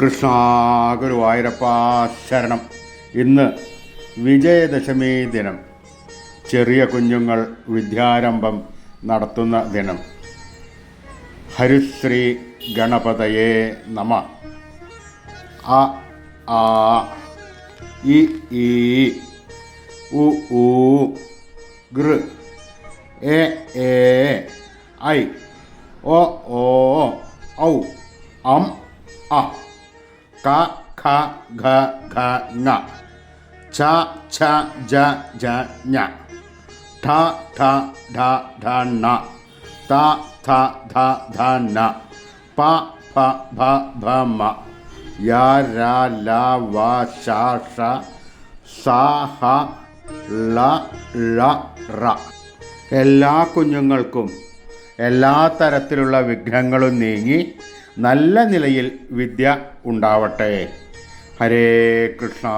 കൃഷ്ണ ഗുരുവായൂരപ്പ ശരണം. ഇന്ന് വിജയദശമി ദിനം. ചെറിയ കുഞ്ഞുങ്ങൾ വിദ്യാരംഭം നടത്തുന്ന ദിനം. ഹരിശ്രീ ഗണപതയെ നമ. അ ആ ഇ ഈ ഉ ഊ ഗൃ എ എ ഐ ഒ ഓ ഔ അം അ. ക ഖ ഘ ഘ ങ ഛ ഛ ജ ജ ഞ ഠ ഠ ഢ ഢ ണ. ത ഥ ധ ധ ന. പ ഫ ഭ ഭ മ. യ ര ല വ ശ ഷ സ ഹ ള ഴ റ എല്ലാ കുഞ്ഞുങ്ങൾക്കും എല്ലാ തരത്തിലുള്ള വിഘ്നങ്ങളും നീങ്ങി നല്ല നിലയിൽ വിദ്യ ഉണ്ടാവട്ടെ. ഹരേ കൃഷ്ണ.